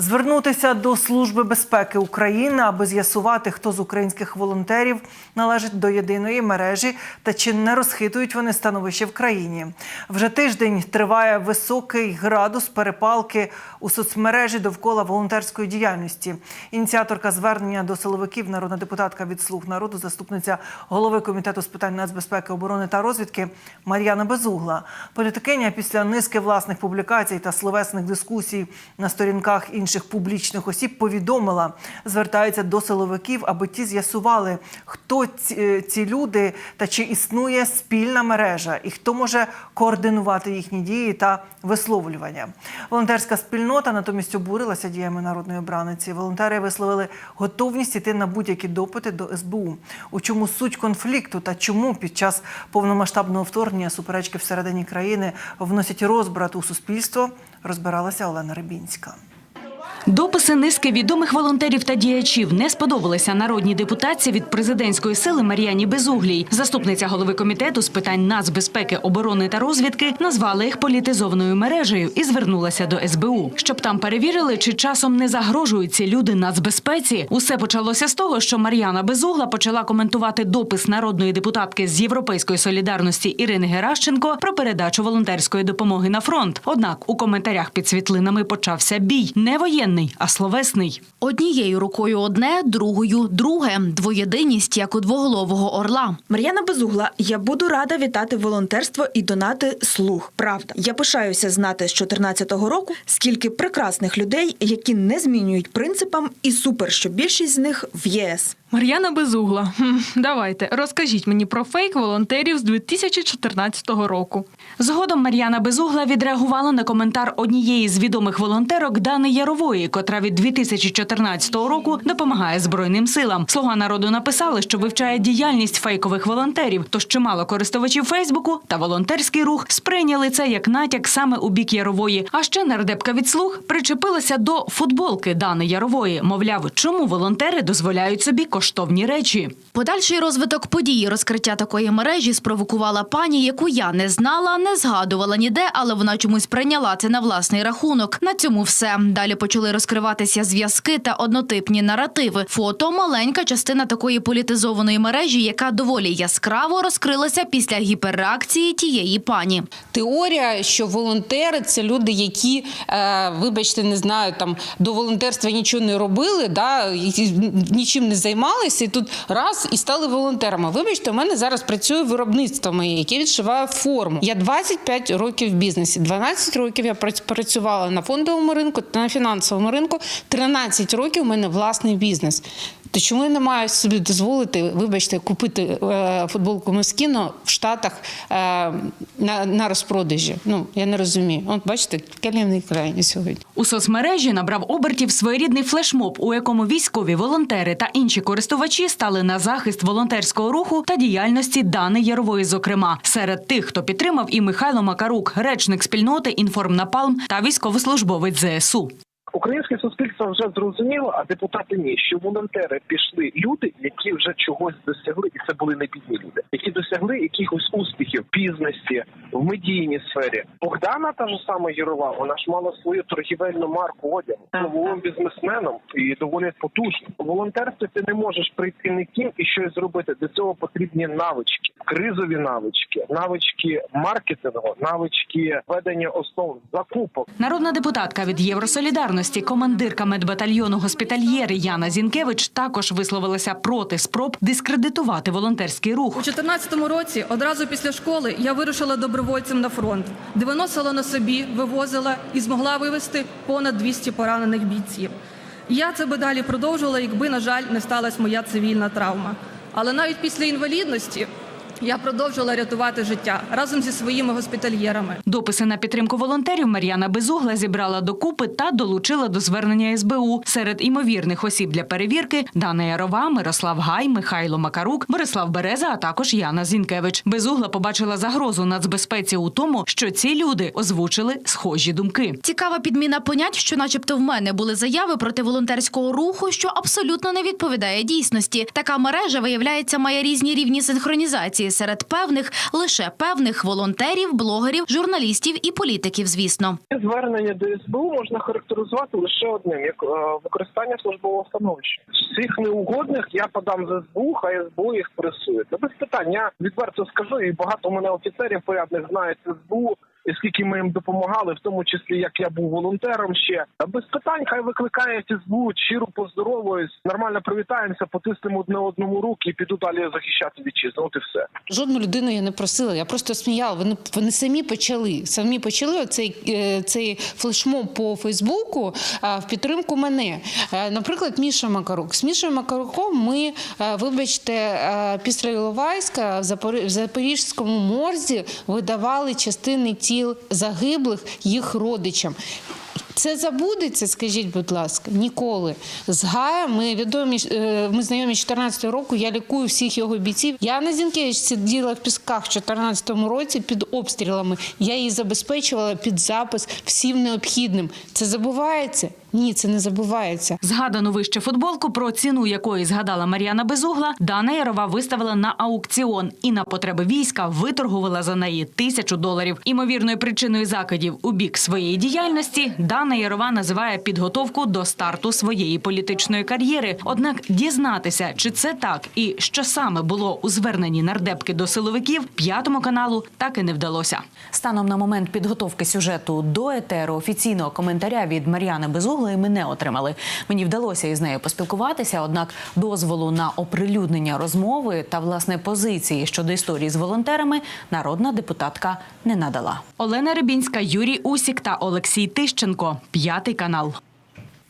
Звернутися до Служби безпеки України, аби з'ясувати, хто з українських волонтерів належить до єдиної мережі та чи не розхитують вони становище в країні. Вже тиждень триває високий градус перепалки у соцмережі довкола волонтерської діяльності. Ініціаторка звернення до силовиків, народна депутатка від слуг народу, заступниця голови комітету з питань нацбезпеки, оборони та розвідки Мар'яна Безугла. Політикиня після низки власних публікацій та словесних дискусій на сторінках інших публічних осіб повідомила, звертається до силовиків, аби ті з'ясували, хто ці, е, ці люди та чи існує спільна мережа, і хто може координувати їхні дії та висловлювання. Волонтерська спільнота натомість обурилася діями народної обраниці. Волонтери висловили готовність іти на будь-які допити до СБУ. У чому суть конфлікту та чому під час повномасштабного вторгнення суперечки всередині країни вносять розбрат у суспільство, розбиралася Олена Рибінська. Дописи низки відомих волонтерів та діячів не сподобалися народній депутатці від президентської сили Мар'яні Безуглій. Заступниця голови комітету з питань нацбезпеки, оборони та розвідки назвала їх політизованою мережею і звернулася до СБУ, щоб там перевірили, чи часом не загрожують ці люди нацбезпеці. Усе почалося з того, що Мар'яна Безугла почала коментувати допис народної депутатки з Європейської солідарності Ірини Геращенко про передачу волонтерської допомоги на фронт. Однак у коментарях під світлинами почався бій не воєнний, а словесний. Однією рукою одне, другою друге. Двоєдиність, як у двоголового орла. Мар'яна Безугла, я буду рада вітати волонтерство і донати слух. Правда, я пишаюся знати з 14-го року, скільки прекрасних людей, які не змінюють принципам, і супер, що більшість з них в ЄС. Мар'яна Безугла. Давайте, розкажіть мені про фейк волонтерів з 2014 року. Згодом Мар'яна Безугла відреагувала на коментар однієї з відомих волонтерок Дани Ярової, котра від 2014 року допомагає Збройним силам. Слуга народу написали, що вивчає діяльність фейкових волонтерів, тож чимало користувачів Фейсбуку та волонтерський рух сприйняли це як натяк саме у бік Ярової. А ще нардепка від слуг причепилася до футболки Дани Ярової. Мовляв, чому волонтери дозволяють собі коштовні речі. Подальший розвиток події розкриття такої мережі спровокувала пані, яку я не знала, не згадувала ніде, але вона чомусь прийняла це на власний рахунок. На цьому все. Далі почали розкриватися зв'язки та однотипні наративи. Фото маленька частина такої політизованої мережі, яка доволі яскраво розкрилася після гіперреакції тієї пані. Теорія, що волонтери це люди, які, е, вибачте, не знаю, там до волонтерства нічого не робили, да, нічим не займалися, і тут раз і стали волонтерами. Вибачте, у мене зараз працює виробництво моє, яке відшиває форму. Я 25 років в бізнесі. 12 років я працювала на фондовому ринку, та на фінансовому ринку. 13 років у мене власний бізнес. То чому я не маю собі дозволити, вибачте, купити е, футболку Москіно в Штатах е, на, на розпродажі? Ну я не розумію. От бачите, калівний край сьогодні. У соцмережі набрав обертів своєрідний флешмоб, у якому військові волонтери та інші користувачі стали на захист волонтерського руху та діяльності Дани Ярової. Зокрема, серед тих, хто підтримав і Михайло Макарук, речник спільноти Інформнапалм та військовослужбовець ЗСУ. Українське суспільство вже зрозуміло, а депутати ні, що волонтери пішли люди, які вже чогось досягли, і це були не бідні люди, які досягли якихось успіхів в бізнесі, в медійній сфері. Богдана та ж сама Єрова, вона ж мала свою торгівельну марку одягу, була бізнесменом і доволі потужно. У волонтерстві ти не можеш прийти ніким і щось зробити. До цього потрібні навички, кризові навички, навички маркетингу, навички ведення основ закупок. Народна депутатка від Євросолідарності, командирка медбатальйону госпітальєри Яна Зінкевич також висловилася проти спроб дискредитувати волонтерський рух. У 2014 році, одразу після школи, я вирушила добровольцем на фронт, де виносила на собі, вивозила і змогла вивезти понад 200 поранених бійців. Я це би далі продовжувала, якби, на жаль, не сталася моя цивільна травма. Але навіть після інвалідності я продовжувала рятувати життя разом зі своїми госпітальєрами. Дописи на підтримку волонтерів Мар'яна Безугла зібрала докупи та долучила до звернення СБУ. Серед імовірних осіб для перевірки Дана Ярова, Мирослав Гай, Михайло Макарук, Борислав Береза, а також Яна Зінкевич. Безугла побачила загрозу нацбезпеці у тому, що ці люди озвучили схожі думки. Цікава підміна понять, що, начебто, в мене були заяви проти волонтерського руху, що абсолютно не відповідає дійсності. Така мережа, виявляється, має різні рівні синхронізації серед певних, лише певних волонтерів, блогерів, журналістів і політиків, звісно. Звернення до СБУ можна характеризувати лише одним як е, використання службового становища. Всіх неугодних я подам з СБУ, хай СБУ їх пресує. Без питання відверто скажу, і багато у мене офіцерів порядних знають СБУ. Скільки ми їм допомагали, в тому числі як я був волонтером ще без питань, хай викликає СБУ, щиро поздоровуюсь, нормально привітаємося, потиснемо одне одному руки і піду далі захищати вітчизну. От і все. Жодну людину я не просила, я просто сміяла. Вони, вони самі почали. Самі почали цей, цей флешмоб по Фейсбуку е, в підтримку мене. Е, Наприклад, Міша Макарук. З Мішою Макаруком ми, е, вибачте, е, після Іловайська в Запорізькому морзі видавали частини тіл загиблих їх родичам. Це забудеться, скажіть, будь ласка, ніколи. З Гая ми відомі, е, ми знайомі з 14 року. Я лікую всіх його бійців. Яна Зінкевич сиділа в пісках в 14 році під обстрілами. Я її забезпечувала під запис всім необхідним. Це забувається? Ні, це не забувається. Згадану вище футболку, про ціну якої згадала Мар'яна Безугла, Дана Ярова виставила на аукціон і на потреби війська виторгувала за неї тисячу доларів. Імовірною причиною закидів у бік своєї діяльності Дана Ярова називає підготовку до старту своєї політичної кар'єри. Однак дізнатися, чи це так і що саме було у зверненні нардепки до силовиків, п'ятому каналу так і не вдалося. Станом на момент підготовки сюжету до етеру офіційного коментаря від Мар'яни Безуглої ми не отримали. Мені вдалося із нею поспілкуватися, однак дозволу на оприлюднення розмови та власне позиції щодо історії з волонтерами народна депутатка не надала. Олена Рибінська, Юрій Усік та Олексій Тищенко. П'ятий канал.